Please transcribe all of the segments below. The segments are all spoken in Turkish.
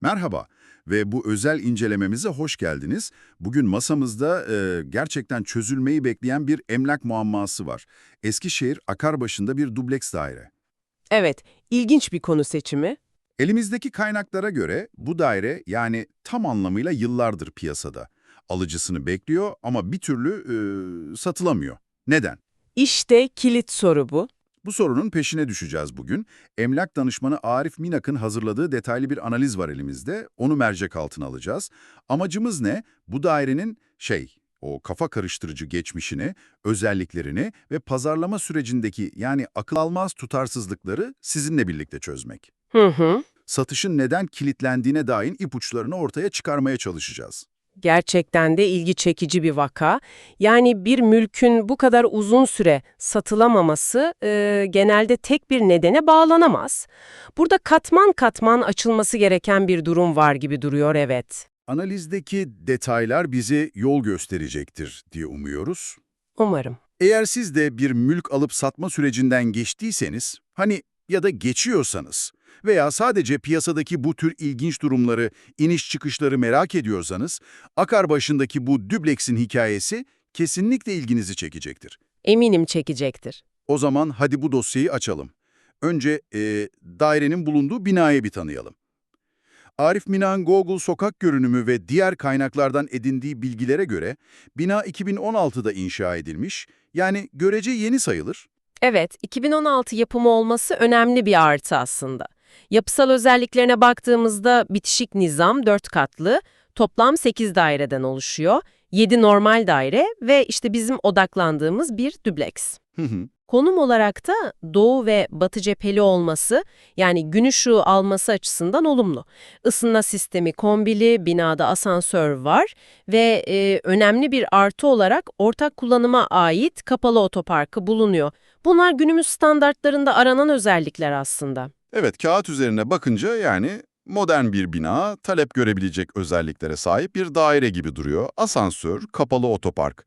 Merhaba ve bu özel incelememize hoş geldiniz. Bugün masamızda e, gerçekten çözülmeyi bekleyen bir emlak muamması var. Eskişehir Akarbaşı'nda bir dubleks daire. Evet, ilginç bir konu seçimi. Elimizdeki kaynaklara göre bu daire yani tam anlamıyla yıllardır piyasada. Alıcısını bekliyor ama bir türlü e, satılamıyor. Neden? İşte kilit soru bu. Bu sorunun peşine düşeceğiz bugün. Emlak danışmanı Arif Minak'ın hazırladığı detaylı bir analiz var elimizde. Onu mercek altına alacağız. Amacımız ne? Bu dairenin şey, o kafa karıştırıcı geçmişini, özelliklerini ve pazarlama sürecindeki yani akıl almaz tutarsızlıkları sizinle birlikte çözmek. Hı hı. Satışın neden kilitlendiğine dair ipuçlarını ortaya çıkarmaya çalışacağız. Gerçekten de ilgi çekici bir vaka. Yani bir mülkün bu kadar uzun süre satılamaması e, genelde tek bir nedene bağlanamaz. Burada katman katman açılması gereken bir durum var gibi duruyor evet. Analizdeki detaylar bize yol gösterecektir diye umuyoruz. Umarım. Eğer siz de bir mülk alıp satma sürecinden geçtiyseniz, hani ya da geçiyorsanız veya sadece piyasadaki bu tür ilginç durumları, iniş çıkışları merak ediyorsanız, Akarbaşı'ndaki bu dübleksin hikayesi kesinlikle ilginizi çekecektir. Eminim çekecektir. O zaman hadi bu dosyayı açalım. Önce e, dairenin bulunduğu binayı bir tanıyalım. Arif Minak'ın Google sokak görünümü ve diğer kaynaklardan edindiği bilgilere göre bina 2016'da inşa edilmiş, yani görece yeni sayılır. Evet, 2016 yapımı olması önemli bir artı aslında. Yapısal özelliklerine baktığımızda bitişik nizam 4 katlı, toplam 8 daireden oluşuyor. 7 normal daire ve işte bizim odaklandığımız bir dübleks. Hı hı. Konum olarak da doğu ve batı cepheli olması, yani gün ışığı alması açısından olumlu. Isınma sistemi kombili, binada asansör var ve e, önemli bir artı olarak ortak kullanıma ait kapalı otoparkı bulunuyor. Bunlar günümüz standartlarında aranan özellikler aslında. Evet, kağıt üzerine bakınca yani modern bir bina, talep görebilecek özelliklere sahip bir daire gibi duruyor. Asansör, kapalı otopark.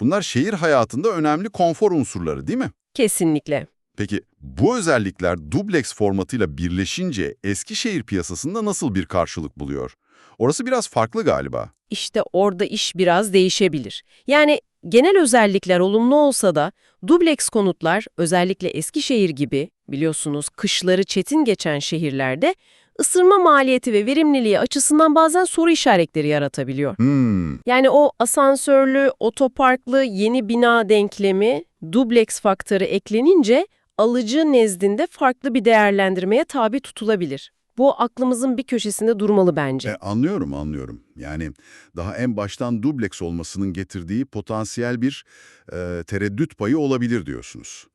Bunlar şehir hayatında önemli konfor unsurları değil mi? Kesinlikle. Peki bu özellikler dubleks formatıyla birleşince Eskişehir piyasasında nasıl bir karşılık buluyor? Orası biraz farklı galiba. İşte orada iş biraz değişebilir. Yani genel özellikler olumlu olsa da dubleks konutlar özellikle Eskişehir gibi biliyorsunuz kışları çetin geçen şehirlerde ısırma maliyeti ve verimliliği açısından bazen soru işaretleri yaratabiliyor. Hmm, Yani o asansörlü, otoparklı yeni bina denklemi dubleks faktörü eklenince alıcı nezdinde farklı bir değerlendirmeye tabi tutulabilir. Bu aklımızın bir köşesinde durmalı bence. e, anlıyorum anlıyorum. Yani daha en baştan dubleks olmasının getirdiği potansiyel bir e, tereddüt payı olabilir diyorsunuz.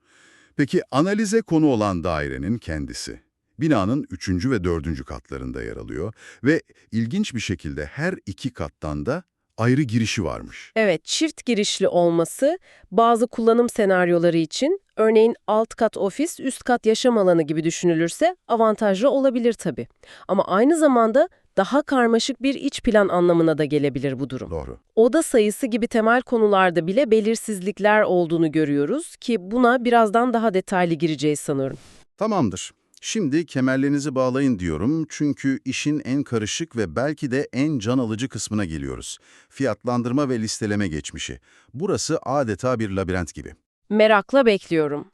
Peki analize konu olan dairenin kendisi. Binanın üçüncü ve dördüncü katlarında yer alıyor ve ilginç bir şekilde her iki kattan da ayrı girişi varmış. Evet, çift girişli olması bazı kullanım senaryoları için, örneğin alt kat ofis, üst kat yaşam alanı gibi düşünülürse avantajlı olabilir tabii. Ama aynı zamanda daha karmaşık bir iç plan anlamına da gelebilir bu durum. Doğru. Oda sayısı gibi temel konularda bile belirsizlikler olduğunu görüyoruz ki buna birazdan daha detaylı gireceğiz sanıyorum. Tamamdır. Şimdi kemerlerinizi bağlayın diyorum çünkü işin en karışık ve belki de en can alıcı kısmına geliyoruz. Fiyatlandırma ve listeleme geçmişi. Burası adeta bir labirent gibi. Merakla bekliyorum.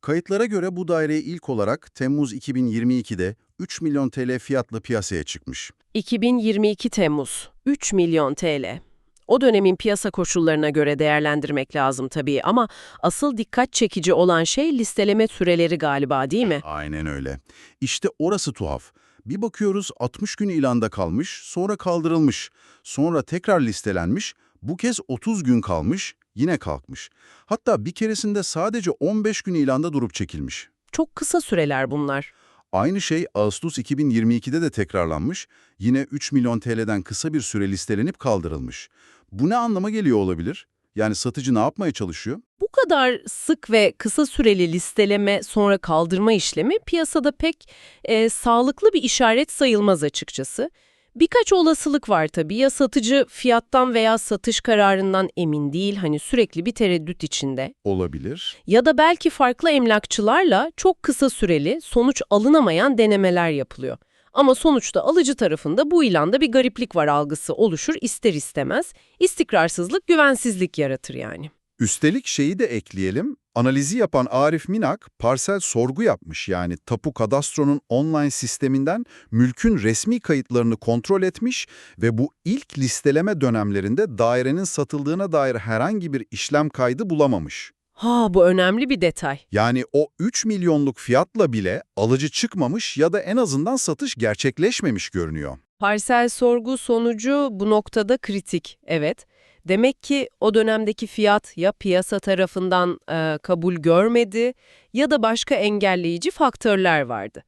Kayıtlara göre bu daire ilk olarak Temmuz 2022'de 3 milyon TL fiyatla piyasaya çıkmış. 2022 Temmuz, 3 milyon TL. O dönemin piyasa koşullarına göre değerlendirmek lazım tabii ama asıl dikkat çekici olan şey listeleme süreleri galiba değil mi? Aynen öyle. İşte orası tuhaf. Bir bakıyoruz 60 gün ilanda kalmış, sonra kaldırılmış. Sonra tekrar listelenmiş, bu kez 30 gün kalmış, yine kalkmış. Hatta bir keresinde sadece 15 gün ilanda durup çekilmiş. Çok kısa süreler bunlar. Aynı şey Ağustos 2022'de de tekrarlanmış, yine 3 milyon TL'den kısa bir süre listelenip kaldırılmış. Bu ne anlama geliyor olabilir? Yani satıcı ne yapmaya çalışıyor? Bu kadar sık ve kısa süreli listeleme sonra kaldırma işlemi piyasada pek e, sağlıklı bir işaret sayılmaz açıkçası. Birkaç olasılık var tabii. Ya satıcı fiyattan veya satış kararından emin değil, hani sürekli bir tereddüt içinde. Olabilir. Ya da belki farklı emlakçılarla çok kısa süreli, sonuç alınamayan denemeler yapılıyor. Ama sonuçta alıcı tarafında bu ilanda bir gariplik var algısı oluşur ister istemez. İstikrarsızlık, güvensizlik yaratır yani. Üstelik şeyi de ekleyelim. Analizi yapan Arif Minak parsel sorgu yapmış yani Tapu Kadastro'nun online sisteminden mülkün resmi kayıtlarını kontrol etmiş ve bu ilk listeleme dönemlerinde dairenin satıldığına dair herhangi bir işlem kaydı bulamamış. Ha bu önemli bir detay. Yani o 3 milyonluk fiyatla bile alıcı çıkmamış ya da en azından satış gerçekleşmemiş görünüyor. Parsel sorgu sonucu bu noktada kritik, evet. Demek ki o dönemdeki fiyat ya piyasa tarafından e, kabul görmedi ya da başka engelleyici faktörler vardı.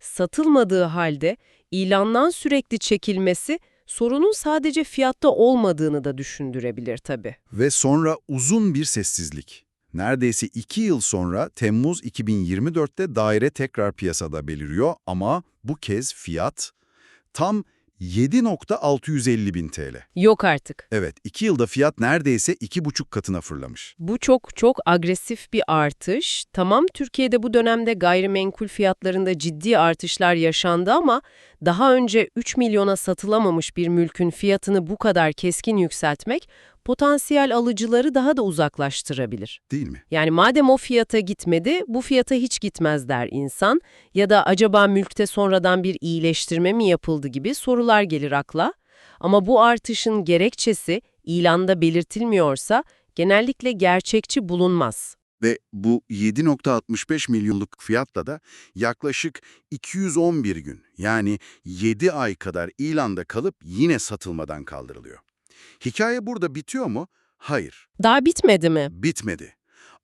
Satılmadığı halde ilandan sürekli çekilmesi sorunun sadece fiyatta olmadığını da düşündürebilir tabii. Ve sonra uzun bir sessizlik. Neredeyse 2 yıl sonra Temmuz 2024'te daire tekrar piyasada beliriyor ama bu kez fiyat tam 7.650 bin TL. Yok artık. Evet, 2 yılda fiyat neredeyse 2,5 katına fırlamış. Bu çok çok agresif bir artış. Tamam Türkiye'de bu dönemde gayrimenkul fiyatlarında ciddi artışlar yaşandı ama daha önce 3 milyona satılamamış bir mülkün fiyatını bu kadar keskin yükseltmek potansiyel alıcıları daha da uzaklaştırabilir. Değil mi? Yani madem o fiyata gitmedi, bu fiyata hiç gitmez der insan ya da acaba mülkte sonradan bir iyileştirme mi yapıldı gibi sorular gelir akla. Ama bu artışın gerekçesi ilanda belirtilmiyorsa genellikle gerçekçi bulunmaz. Ve bu 7.65 milyonluk fiyatla da yaklaşık 211 gün yani 7 ay kadar ilanda kalıp yine satılmadan kaldırılıyor. Hikaye burada bitiyor mu? Hayır, Daha bitmedi mi? bitmedi.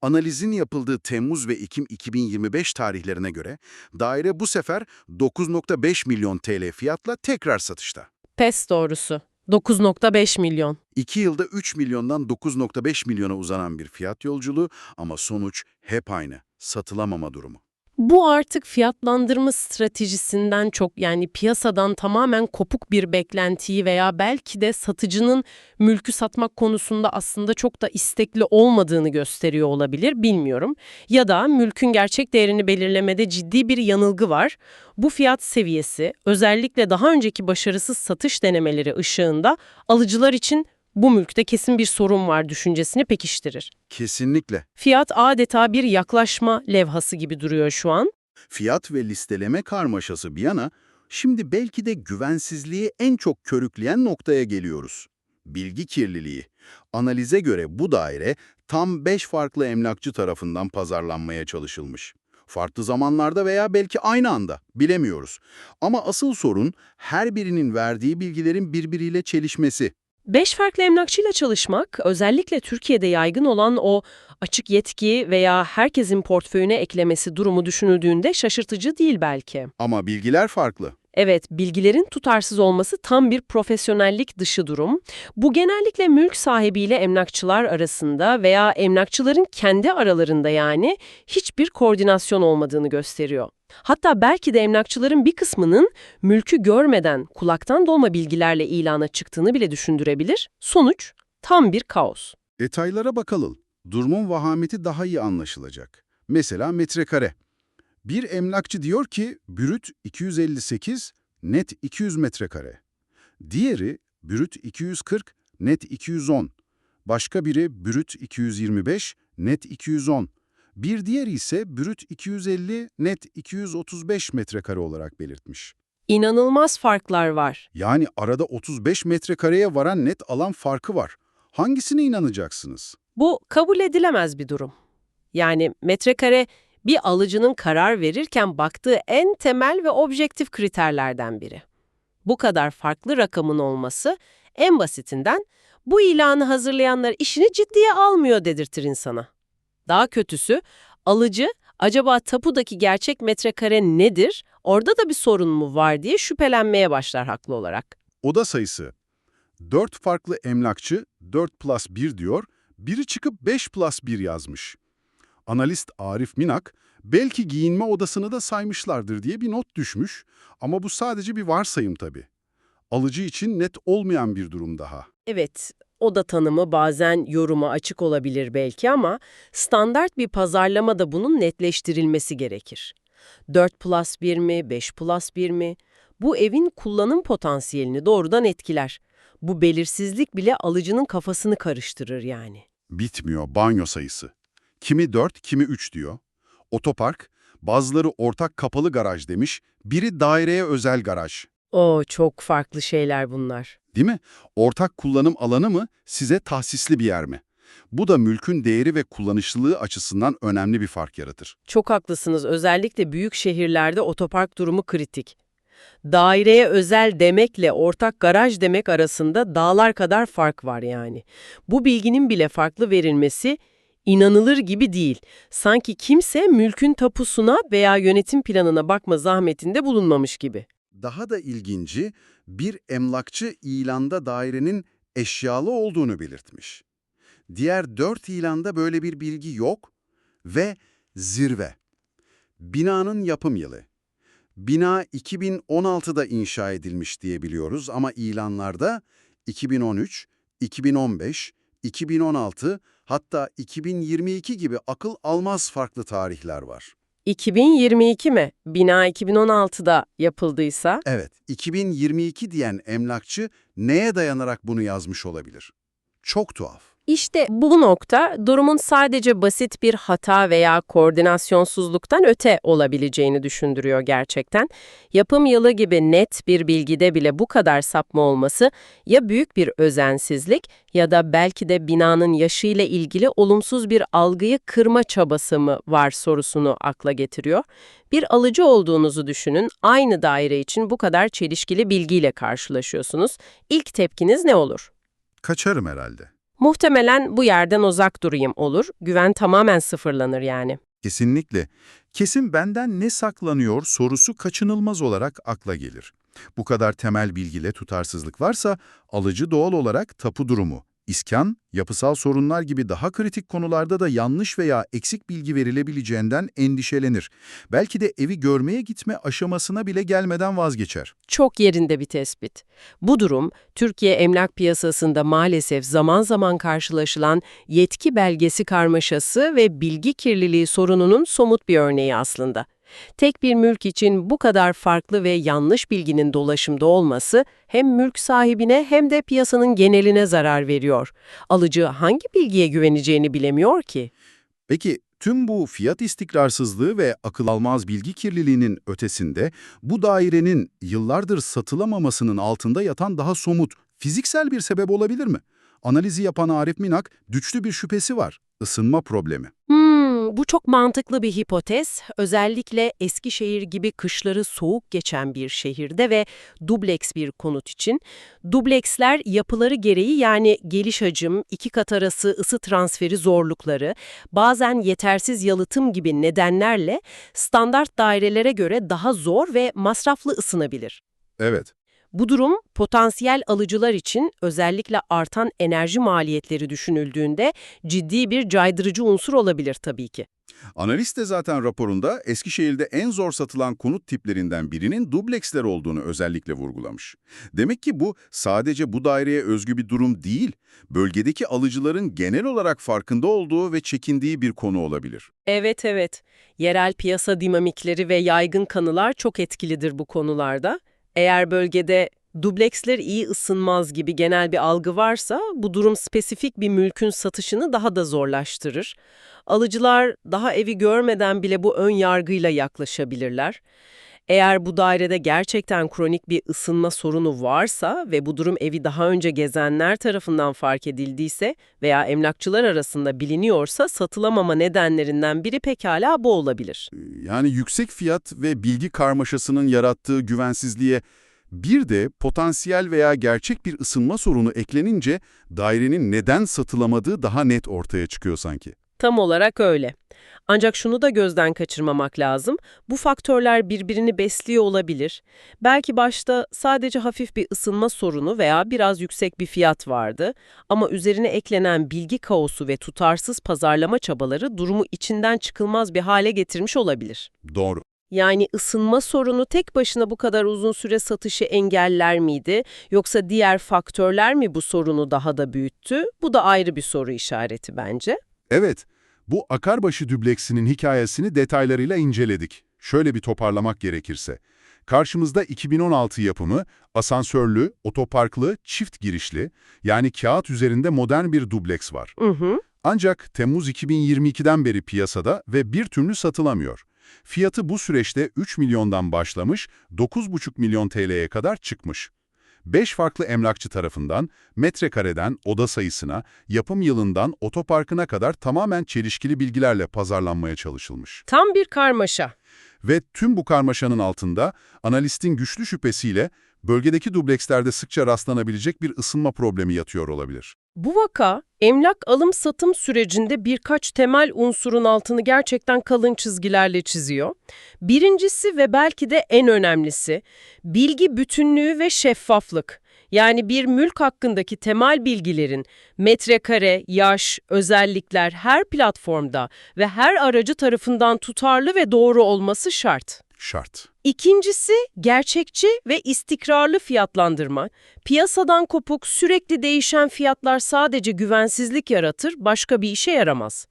Analizin yapıldığı Temmuz ve Ekim 2025 tarihlerine göre daire bu sefer 9.5 milyon TL fiyatla tekrar satışta. Pes doğrusu. 9.5 milyon. 2 yılda 3 milyondan 9.5 milyona uzanan bir fiyat yolculuğu ama sonuç hep aynı, satılamama durumu. Bu artık fiyatlandırma stratejisinden çok yani piyasadan tamamen kopuk bir beklentiyi veya belki de satıcının mülkü satmak konusunda aslında çok da istekli olmadığını gösteriyor olabilir, bilmiyorum. Ya da mülkün gerçek değerini belirlemede ciddi bir yanılgı var. Bu fiyat seviyesi özellikle daha önceki başarısız satış denemeleri ışığında alıcılar için bu mülkte kesin bir sorun var düşüncesini pekiştirir. Kesinlikle. Fiyat adeta bir yaklaşma levhası gibi duruyor şu an. Fiyat ve listeleme karmaşası bir yana, şimdi belki de güvensizliği en çok körükleyen noktaya geliyoruz. Bilgi kirliliği. Analize göre bu daire tam 5 farklı emlakçı tarafından pazarlanmaya çalışılmış. Farklı zamanlarda veya belki aynı anda, bilemiyoruz. Ama asıl sorun her birinin verdiği bilgilerin birbiriyle çelişmesi. Beş farklı emlakçıyla çalışmak, özellikle Türkiye'de yaygın olan o açık yetki veya herkesin portföyüne eklemesi durumu düşünüldüğünde şaşırtıcı değil belki. Ama bilgiler farklı. Evet, bilgilerin tutarsız olması tam bir profesyonellik dışı durum. Bu genellikle mülk sahibiyle emlakçılar arasında veya emlakçıların kendi aralarında yani hiçbir koordinasyon olmadığını gösteriyor. Hatta belki de emlakçıların bir kısmının mülkü görmeden kulaktan dolma bilgilerle ilana çıktığını bile düşündürebilir. Sonuç tam bir kaos. Detaylara bakalım. Durumun vahameti daha iyi anlaşılacak. Mesela metrekare. Bir emlakçı diyor ki brüt 258, net 200 metrekare. Diğeri brüt 240, net 210. Başka biri brüt 225, net 210. Bir diğeri ise brüt 250, net 235 metrekare olarak belirtmiş. İnanılmaz farklar var. Yani arada 35 metrekareye varan net alan farkı var. Hangisine inanacaksınız? Bu kabul edilemez bir durum. Yani metrekare bir alıcının karar verirken baktığı en temel ve objektif kriterlerden biri. Bu kadar farklı rakamın olması en basitinden bu ilanı hazırlayanlar işini ciddiye almıyor dedirtir insana. Daha kötüsü alıcı acaba tapudaki gerçek metrekare nedir, orada da bir sorun mu var diye şüphelenmeye başlar haklı olarak. Oda sayısı. 4 farklı emlakçı 4 plus 1 diyor, biri çıkıp 5 plus 1 yazmış. Analist Arif Minak, belki giyinme odasını da saymışlardır diye bir not düşmüş ama bu sadece bir varsayım tabii. Alıcı için net olmayan bir durum daha. Evet, oda tanımı bazen yoruma açık olabilir belki ama standart bir pazarlamada bunun netleştirilmesi gerekir. 4 plus 1 mi, 5 plus 1 mi? Bu evin kullanım potansiyelini doğrudan etkiler. Bu belirsizlik bile alıcının kafasını karıştırır yani. Bitmiyor banyo sayısı. Kimi 4, kimi 3 diyor. Otopark, bazıları ortak kapalı garaj demiş, biri daireye özel garaj. O çok farklı şeyler bunlar. Değil mi? Ortak kullanım alanı mı, size tahsisli bir yer mi? Bu da mülkün değeri ve kullanışlılığı açısından önemli bir fark yaratır. Çok haklısınız. Özellikle büyük şehirlerde otopark durumu kritik. Daireye özel demekle ortak garaj demek arasında dağlar kadar fark var yani. Bu bilginin bile farklı verilmesi inanılır gibi değil. Sanki kimse mülkün tapusuna veya yönetim planına bakma zahmetinde bulunmamış gibi. Daha da ilginci, bir emlakçı ilanda dairenin eşyalı olduğunu belirtmiş. Diğer dört ilanda böyle bir bilgi yok ve zirve. Binanın yapım yılı. Bina 2016'da inşa edilmiş diye biliyoruz ama ilanlarda 2013, 2015, 2016 hatta 2022 gibi akıl almaz farklı tarihler var. 2022 mi? Bina 2016'da yapıldıysa? Evet, 2022 diyen emlakçı neye dayanarak bunu yazmış olabilir? Çok tuhaf. İşte bu nokta durumun sadece basit bir hata veya koordinasyonsuzluktan öte olabileceğini düşündürüyor gerçekten. Yapım yılı gibi net bir bilgide bile bu kadar sapma olması ya büyük bir özensizlik ya da belki de binanın yaşıyla ilgili olumsuz bir algıyı kırma çabası mı var sorusunu akla getiriyor. Bir alıcı olduğunuzu düşünün, aynı daire için bu kadar çelişkili bilgiyle karşılaşıyorsunuz. İlk tepkiniz ne olur? Kaçarım herhalde. Muhtemelen bu yerden uzak durayım olur, güven tamamen sıfırlanır yani. Kesinlikle. Kesin benden ne saklanıyor sorusu kaçınılmaz olarak akla gelir. Bu kadar temel bilgiyle tutarsızlık varsa alıcı doğal olarak tapu durumu, iskan, yapısal sorunlar gibi daha kritik konularda da yanlış veya eksik bilgi verilebileceğinden endişelenir. Belki de evi görmeye gitme aşamasına bile gelmeden vazgeçer. Çok yerinde bir tespit. Bu durum, Türkiye emlak piyasasında maalesef zaman zaman karşılaşılan yetki belgesi karmaşası ve bilgi kirliliği sorununun somut bir örneği aslında. Tek bir mülk için bu kadar farklı ve yanlış bilginin dolaşımda olması hem mülk sahibine hem de piyasanın geneline zarar veriyor. Alıcı hangi bilgiye güveneceğini bilemiyor ki. Peki tüm bu fiyat istikrarsızlığı ve akıl almaz bilgi kirliliğinin ötesinde bu dairenin yıllardır satılamamasının altında yatan daha somut, fiziksel bir sebep olabilir mi? Analizi yapan Arif Minak güçlü bir şüphesi var, ısınma problemi. Hmm, bu çok mantıklı bir hipotez. Özellikle Eskişehir gibi kışları soğuk geçen bir şehirde ve dubleks bir konut için. Dubleksler yapıları gereği yani geliş hacim, iki kat arası ısı transferi zorlukları, bazen yetersiz yalıtım gibi nedenlerle standart dairelere göre daha zor ve masraflı ısınabilir. Evet, Bu durum potansiyel alıcılar için özellikle artan enerji maliyetleri düşünüldüğünde ciddi bir caydırıcı unsur olabilir tabii ki. analist de zaten raporunda Eskişehir'de en zor satılan konut tiplerinden birinin dubleksler olduğunu özellikle vurgulamış. Demek ki bu sadece bu daireye özgü bir durum değil, bölgedeki alıcıların genel olarak farkında olduğu ve çekindiği bir konu olabilir. Evet evet. Yerel piyasa dinamikleri ve yaygın kanılar çok etkilidir bu konularda. Eğer bölgede dubleksler iyi ısınmaz gibi genel bir algı varsa bu durum spesifik bir mülkün satışını daha da zorlaştırır. Alıcılar daha evi görmeden bile bu ön yargıyla yaklaşabilirler. Eğer bu dairede gerçekten kronik bir ısınma sorunu varsa ve bu durum evi daha önce gezenler tarafından fark edildiyse veya emlakçılar arasında biliniyorsa satılamama nedenlerinden biri pekala bu olabilir. Yani yüksek fiyat ve bilgi karmaşasının yarattığı güvensizliğe bir de potansiyel veya gerçek bir ısınma sorunu eklenince dairenin neden satılamadığı daha net ortaya çıkıyor sanki. Tam olarak öyle. Ancak şunu da gözden kaçırmamak lazım. Bu faktörler birbirini besliyor olabilir. Belki başta sadece hafif bir ısınma sorunu veya biraz yüksek bir fiyat vardı. Ama üzerine eklenen bilgi kaosu ve tutarsız pazarlama çabaları durumu içinden çıkılmaz bir hale getirmiş olabilir. Doğru. Yani ısınma sorunu tek başına bu kadar uzun süre satışı engeller miydi? Yoksa diğer faktörler mi bu sorunu daha da büyüttü? Bu da ayrı bir soru işareti bence. Evet, bu Akarbaşı dübleksinin hikayesini detaylarıyla inceledik. Şöyle bir toparlamak gerekirse. Karşımızda 2016 yapımı, asansörlü, otoparklı, çift girişli, yani kağıt üzerinde modern bir dubleks var. Hı hı. Ancak Temmuz 2022'den beri piyasada ve bir türlü satılamıyor. Fiyatı bu süreçte 3 milyondan başlamış, 9,5 milyon TL'ye kadar çıkmış. 5 farklı emlakçı tarafından metrekareden oda sayısına, yapım yılından otoparkına kadar tamamen çelişkili bilgilerle pazarlanmaya çalışılmış. Tam bir karmaşa. Ve tüm bu karmaşanın altında analistin güçlü şüphesiyle bölgedeki dublekslerde sıkça rastlanabilecek bir ısınma problemi yatıyor olabilir. Bu vaka, emlak alım-satım sürecinde birkaç temel unsurun altını gerçekten kalın çizgilerle çiziyor. Birincisi ve belki de en önemlisi, bilgi bütünlüğü ve şeffaflık. Yani bir mülk hakkındaki temel bilgilerin metrekare, yaş, özellikler her platformda ve her aracı tarafından tutarlı ve doğru olması şart. Şart. İkincisi gerçekçi ve istikrarlı fiyatlandırma. Piyasadan kopuk, sürekli değişen fiyatlar sadece güvensizlik yaratır, başka bir işe yaramaz.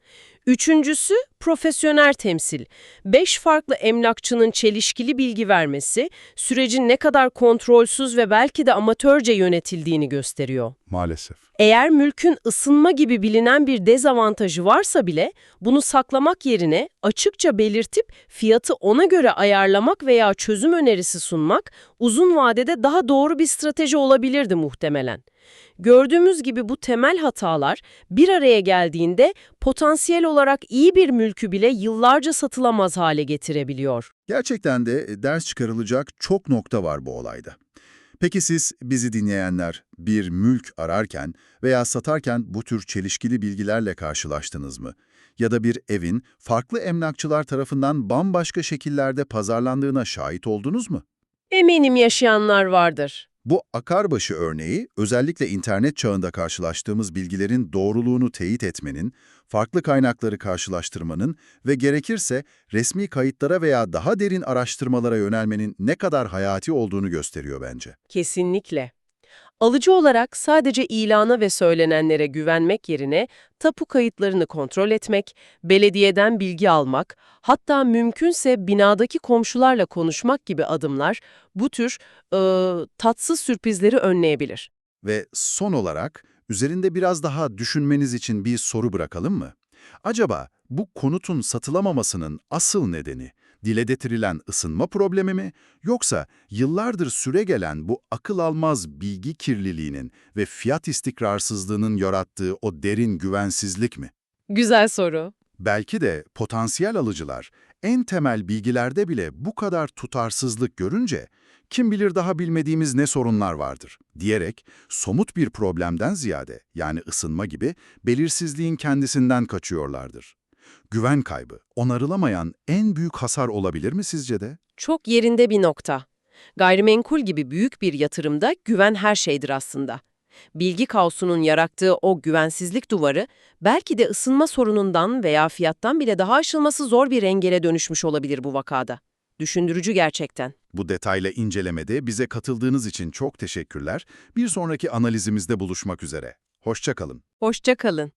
Üçüncüsü profesyonel temsil. Beş farklı emlakçının çelişkili bilgi vermesi, sürecin ne kadar kontrolsüz ve belki de amatörce yönetildiğini gösteriyor. Maalesef. Eğer mülkün ısınma gibi bilinen bir dezavantajı varsa bile bunu saklamak yerine açıkça belirtip fiyatı ona göre ayarlamak veya çözüm önerisi sunmak uzun vadede daha doğru bir strateji olabilirdi muhtemelen. Gördüğümüz gibi bu temel hatalar bir araya geldiğinde potansiyel olarak iyi bir mülkü bile yıllarca satılamaz hale getirebiliyor. Gerçekten de e, ders çıkarılacak çok nokta var bu olayda. Peki siz bizi dinleyenler bir mülk ararken veya satarken bu tür çelişkili bilgilerle karşılaştınız mı? Ya da bir evin farklı emlakçılar tarafından bambaşka şekillerde pazarlandığına şahit oldunuz mu? Eminim yaşayanlar vardır. Bu akarbaşı örneği özellikle internet çağında karşılaştığımız bilgilerin doğruluğunu teyit etmenin, farklı kaynakları karşılaştırmanın ve gerekirse resmi kayıtlara veya daha derin araştırmalara yönelmenin ne kadar hayati olduğunu gösteriyor bence. Kesinlikle. Alıcı olarak sadece ilana ve söylenenlere güvenmek yerine tapu kayıtlarını kontrol etmek, belediyeden bilgi almak, hatta mümkünse binadaki komşularla konuşmak gibi adımlar bu tür e, tatsız sürprizleri önleyebilir. Ve son olarak üzerinde biraz daha düşünmeniz için bir soru bırakalım mı? Acaba bu konutun satılamamasının asıl nedeni dile getirilen ısınma problemi mi yoksa yıllardır süregelen bu akıl almaz bilgi kirliliğinin ve fiyat istikrarsızlığının yarattığı o derin güvensizlik mi? Güzel soru. Belki de potansiyel alıcılar en temel bilgilerde bile bu kadar tutarsızlık görünce kim bilir daha bilmediğimiz ne sorunlar vardır diyerek somut bir problemden ziyade yani ısınma gibi belirsizliğin kendisinden kaçıyorlardır. Güven kaybı onarılamayan en büyük hasar olabilir mi sizce de? Çok yerinde bir nokta. Gayrimenkul gibi büyük bir yatırımda güven her şeydir aslında. Bilgi kaosunun yarattığı o güvensizlik duvarı belki de ısınma sorunundan veya fiyattan bile daha aşılması zor bir engele dönüşmüş olabilir bu vakada. Düşündürücü gerçekten. Bu detaylı incelemede bize katıldığınız için çok teşekkürler. Bir sonraki analizimizde buluşmak üzere. Hoşça kalın. Hoşça kalın.